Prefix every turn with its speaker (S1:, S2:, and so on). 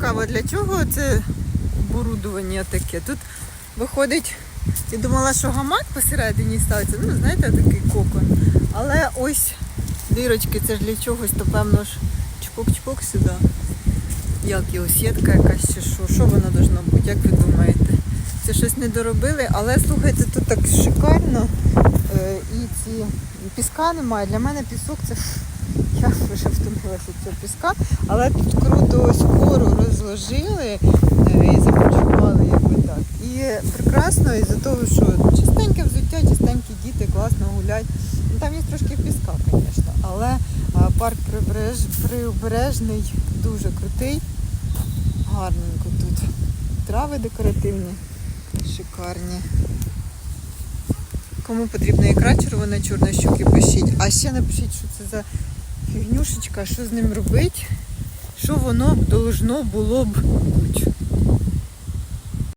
S1: цікаво, для чого це оборудування таке. Тут виходить, я думала, що гамак посередині ставиться, ну, знаєте, такий кокон. Але ось дирочки, це ж для чогось, то певно ж чпок-чпок сюди. Як його, сітка якась чи що? Що воно должно бути, як ви думаєте? Це щось не доробили, але слухайте, тут так шикарно. Е, і ці піска немає. Для мене пісок це я вже втомилася цього піска, але тут круто ось розложили е, і започували якби так. І прекрасно із-за того, що чистеньке взуття, чистенькі діти, класно гулять. Ну, Там є трошки піска, звісно, але парк прибереж, прибережний дуже крутий. Гарненько тут. Трави декоративні, шикарні. Кому потрібна ікра червона чорна щуки, пишіть. А ще напишіть, що це за фігнюшечка, що з ним робить, що воно должно було б бути.